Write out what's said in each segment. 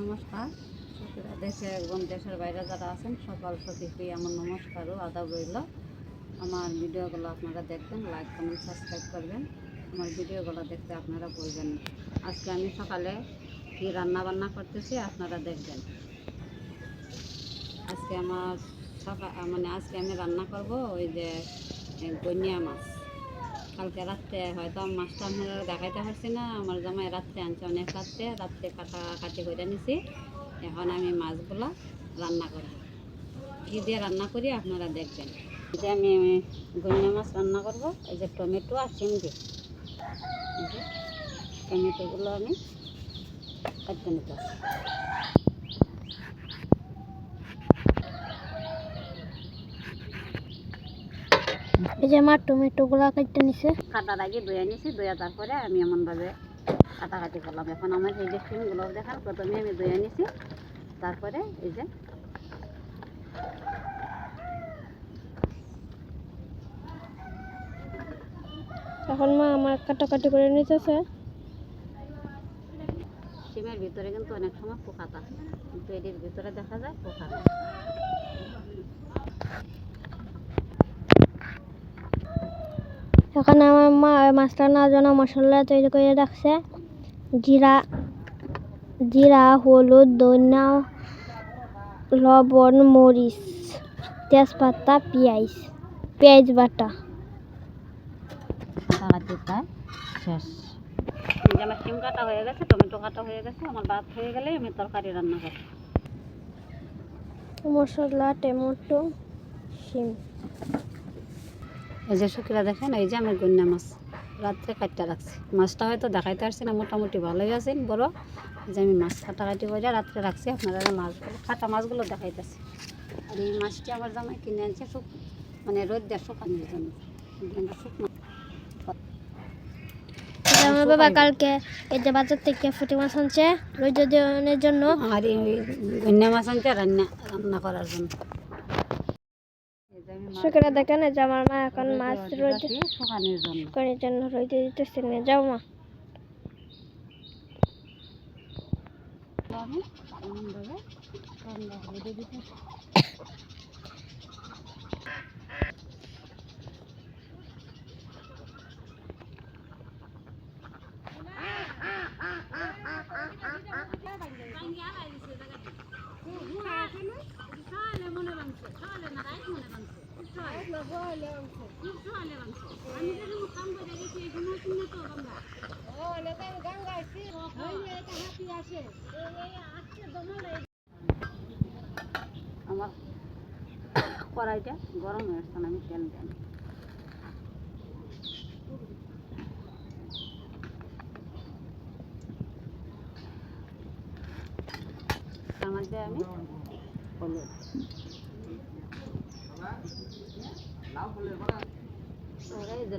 নমস্কার। দেশে এবং দেশের বাইরে যারা আছেন সকাল সতীকে আমার নমস্কার ও আদাব রইল। আমার ভিডিওগুলো আপনারা দেখবেন লাইক কমেন্ট সাবস্ক্রাইব করবেন। আমার ভিডিওগুলো দেখতে আপনারা বলবেন। আজকে আমি সকালে কি রান্না বান্না করতেছি আপনারা দেখবেন। আজকে আমার সকাল মানে আজকে আমি রান্না করব ওই যে এ, গনিয়া মাছ। কালকে রাত্রে, হয়তো মাছটা আপনারা দেখাইতে পারছি না। আমার জামাই রাত্রে আনছে অনেক রাত্রে রাত্রে কাটা কাটি করে নিছি। এখন আমি মাছগুলো রান্না করব কী দিয়ে রান্না করি, আপনারা দেখবেন। যে আমি গনিয়া মাছ রান্না করব। এই যে টমেটো আর যে টমেটোগুলো আমি কাটতে নিতে এই যে আমার টমেটোগুলো কেটে নিছে। কাটার আগে ধুয়ে নিছি ধুয়ে তারপরে আমি এমনভাবে কাটাকাটি করলাম। এখন আমার এই যে সিমগুলো দেখান প্রথমে আমি ধুয়ে নিছি তারপরে এই যে এখন মা আমার কাটাকাটি করে নিতেছে। সিমের ভিতরে কিন্তু অনেক সময় পোকা থাকে কিন্তু এটির ভিতরে দেখা যায় পোকা এখন আমার মা মাছটা না জন্য মশলা তৈরি করে রাখছে। জিরা জিরা হলুদ ধনিয়া লবণ মরিচ তেজপাতা পেঁয়াজ পেঁয়াজ বাটা। কাটাকাটি প্রায় শেষ। আমার সিম কাটা হয়ে গেছে টমেটো কাটা হয়ে গেছে আমার ভাত হয়ে গেলে আমি তরকারি রান্না করি মশলা টমেটো শিম। এই যে শুকিরা দেখেন এই যে আমি গন্যা মাছ। রাত্রে কাটতে রাখছি। মাছটা হয়তো দেখাইতে পারছি না মোটামুটি ভালোই আছে বড়। যে আমি মাছ কাটাকাটি করে রাত্রে রাখছি আপনারা মাছগুলো কাটা মাছগুলো দেখাইতে দেখাইতেছি। আর এই মাছটি আমার জামাই কিনে আনছে শুক মানে রোদ দিয়ে শুকানোর জন্য। কিন্তু শুকনো আমার বাবা কালকে এই যে বাজার থেকে ফুটি মাছ আনছে জন্য। আর এই গন্যা মাছ আনছে রান্না রান্না করার জন্য। শুক্রা দেখেন যে আমার মা এখন মাছ রোজ শুকানোর জন্য। করে দিতেছে নিয়ে যাও মা। এমনভাবে দিতেছি। আমার কড়াইটা গরম হয়ে আসছে আমি তেল দেন। মধ্যে আমি হলুদ ওরা এই যে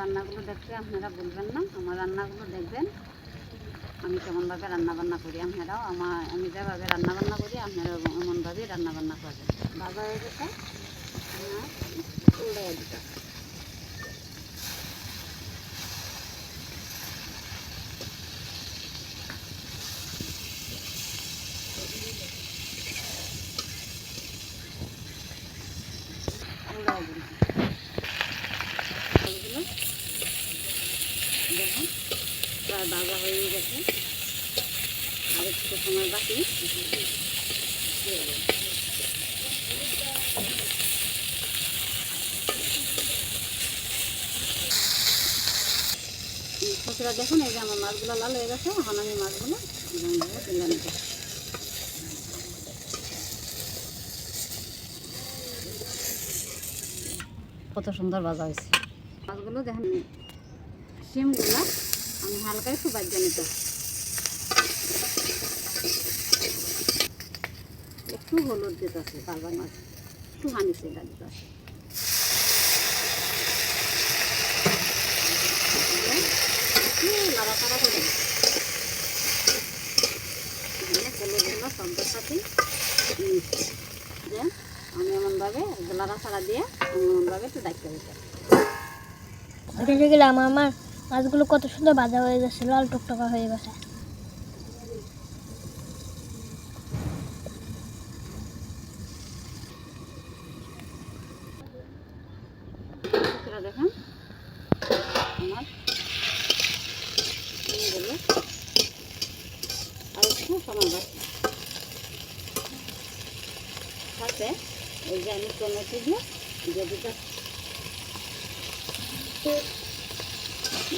রান্নাগুলো দেখতে আপনারা বলবেন না, আমার রান্নাগুলো দেখবেন। আমি কেমনভাবে রান্না বান্না করি আপনারাও, আমার, আমি যেভাবে রান্না বান্না করি আপনারা এমনভাবেই রান্নাবান্না করবেন। বাবা হয়ে গেছে। দিতে দিন এগুলো দেখুন প্রায় ভাজা হয়ে গেছে। আর একটু সময় বাকি। শ্বশুরা দেখুন, এই যে আমার মাছগুলো লাল হয়ে গেছে, এখন আমি মাছগুলো তুলে নিতে। কত সুন্দর ভাজা হয়েছে। মাছগুলো দেখেন, শিমগুলো। আমি হালকা একটু বাজিয়ে নিতে একটু হলুদ দিতেছে বারবার মাছ একটু হানি সেটা দিতেছে নাড়াচাড়া করে দিয়ে হলুদগুলো সবদের সাথে আমি এমনভাবে দিয়ে আমি এমনভাবে একটু ডাক্তার দিতে আমার? মাছগুলো কত সুন্দর ভাজা হয়ে গেছে, লাল টকটকা হয়ে গেছে। দেখেন, আমার আর একটু সময় বাকি। সাথে এই যে আমি টমেটো দিয়ে দিয়ে দিতে দিয়ে চুলা রাখা করে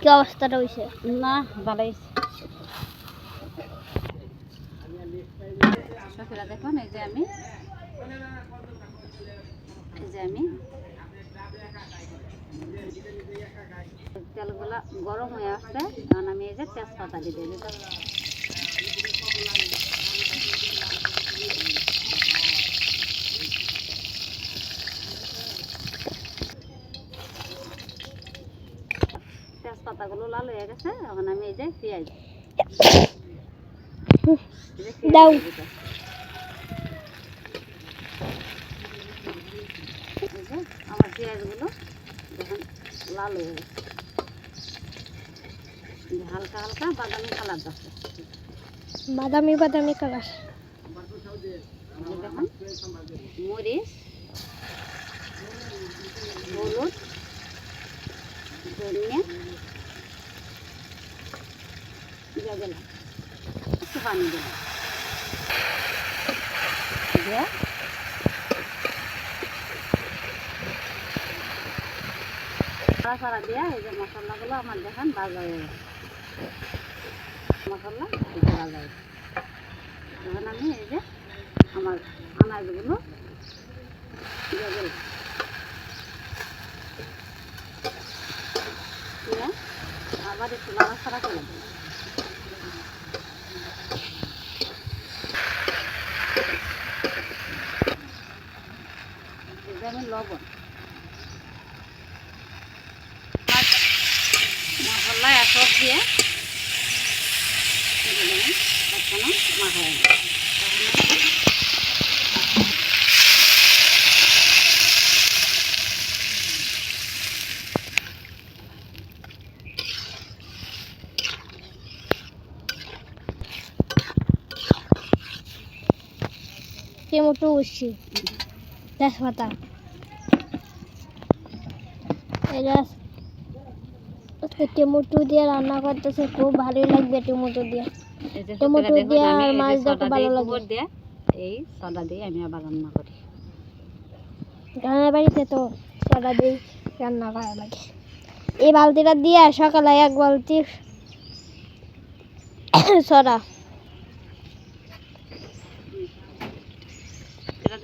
কি অবস্থাটা হয়েছে না, ভালোই সখীরা দেখুন, এই যে আমি। এই যে আমি। তেলগুলা গরম হয়ে আসছে কারণ আমি এই যে তেজপাতা দিয়ে দিতে লাল হয়ে গেছে এখন আমি এই যে পেঁয়াজ। দাও। আমার পেঁয়াজগুলো যখন লাল হয়ে গেছে। হালকা হালকা বাদামি কালার যাচ্ছে। বাদামি বাদামি কালার। দেখুন মরিচ হলুদ ধনিয়া দিয়ে দিলাম একটু পানি দিলাম দিয়ে সারা সারা দিয়ে এই যে মশলাগুলো আমার দেখেন ভাজা হয়ে আমি এই যে আমার আনাজগুলো দিয়ে দিলাম আবার একটু নাড়াচাড়া করে দিলাম এই যে আমি লবণ মশলা এসব দিয়ে এখনও মাখাই টমেটো উঠছি তেজপাতা এটা টমেটো দিয়ে রান্না করতেছে, খুব ভালোই লাগবে টমেটো দিয়ে। টমেটো দিয়ে আর মাছ দিয়ে ভালো লাগে। এই সদা দিয়ে আমি আবার রান্না করি। গ্রামের বাড়িতে তো সদা দিয়ে রান্না করা লাগে। এই বালতিটা দিয়ে সকালে এক বালতি সরা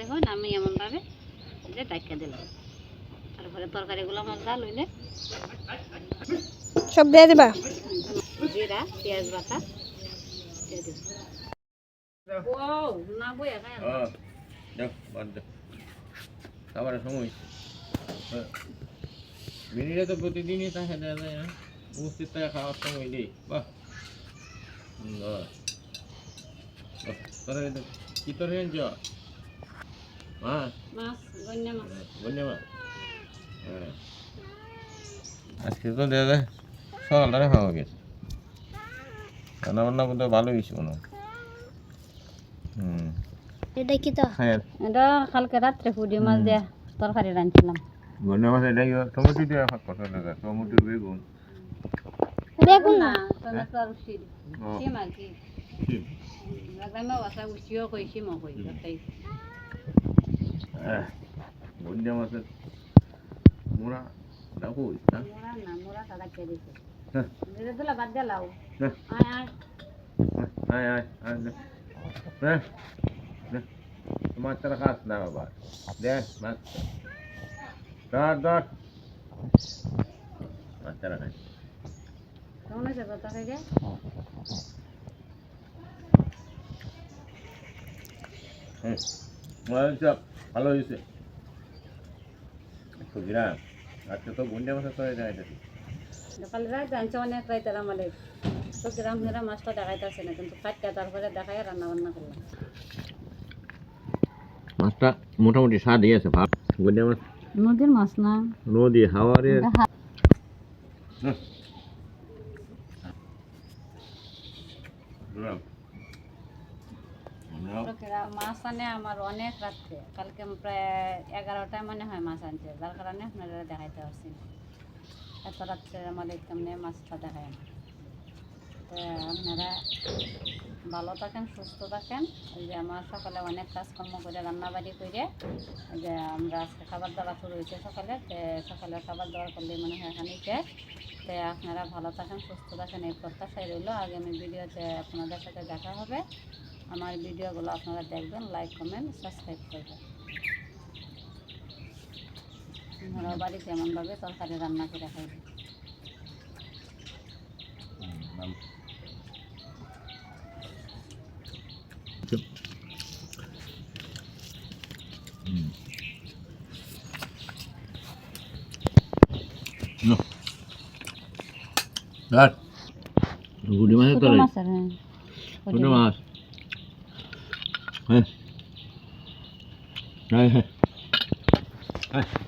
দেখুন আমি এমনভাবে এই যে ডাক্কা দিলাম। তারপরে তরকারিগুলো আমার হইলে সব দিয়ে দিবা? জিরা পেঁয়াজ বাটা দিয়ে দিব ও না বইয়া খায় না। হ্যাঁ যাও বাদ সময়। হ্যাঁ। মিনিটে তো প্রতিদিনই তাকে দেওয়া যায় না উপস্থিত থাকে খাওয়ার সময় নেই বাহ। সুন্দর। বাহ, তরকারি তো কি তরকারি আনছ মাছ মাছ গন্যা মাছ। বন্যা মাছ। হ্যাঁ। আজকে তো দেওয়া যায় সকালটারে খাওয়া গেছে। রান্না বান্না করতে ভালো হয়েছে মনে হুম। এটা কি তো? হ্যাঁ। এটা কালকে রাত্রে পুডি মাছ দিয়া তরকারি রাঁধছিলাম। বন্যা মাছ এটাই টমেটো দিয়ে ভাগ করতে লাগে টমেটো বেগুন। দেখুন না? টমেটো আর ও, সিম আর কি। ঠিক। বাসা উচিও কই সিমও কই তাই বন্যা মাছের মোড়া ডাকু না মোরা না মোরা তারা কে দিছে? হ্যাঁ। ধীরে বাদ দিয়ে লাও। হ্যাঁ। আয় আয়। আয় আয় আয় নে। বাবা। দে মাছ ধর ধর। মাছটা খাই কেমন হয়েছে কথা হুম আচ্ছা ভালো হয়েছে। আজকে তো মাছের করে যায় এটা। সকালে রাত জানছে অনেক রাইতে আমাদের তো গ্রাম মেয়েরা মাছটা দেখাইতেছে না কিন্তু কাটটা তারপরে দেখাই রান্না বান্না করলাম। মাছটা মোটামুটি স্বাদই আছে ভাব বন্যা মাছ? নদীর মাছ না। নদী হাওয়ারের মাছ আনে আমার অনেক রাত্রে। কালকে প্রায় এগারোটায় মনে হয় মাছ আনছে যার কারণে আপনারা দেখাইতে পারছি না। এত রাত্রে আমাদের কেমনে মাছটা দেখায় না। তো আপনারা ভালো থাকেন, সুস্থ থাকেন। ওই যে আমার সকালে অনেক কাজকর্ম করে, রান্নাবাড়ি করে যে আমরা আজকে খাবার দাবার শুরু হয়েছে সকালে, তো সকালে খাবার দাবার করলে মনে হয় এখানে শেষ। তো আপনারা ভালো থাকেন, সুস্থ থাকেন, এই প্রত্যাশাই রইল। আগামী ভিডিওতে আপনাদের সাথে দেখা হবে। আমার ভিডিওগুলো আপনারা দেখবেন লাইক কমেন্ট সাবস্ক্রাইব করবেন। আপনারা বাড়িতে এমনভাবে তরকারি রান্না করে মাছের তরকারি মাছ। হ্যাঁ হ্যাঁ। হ্যাঁ।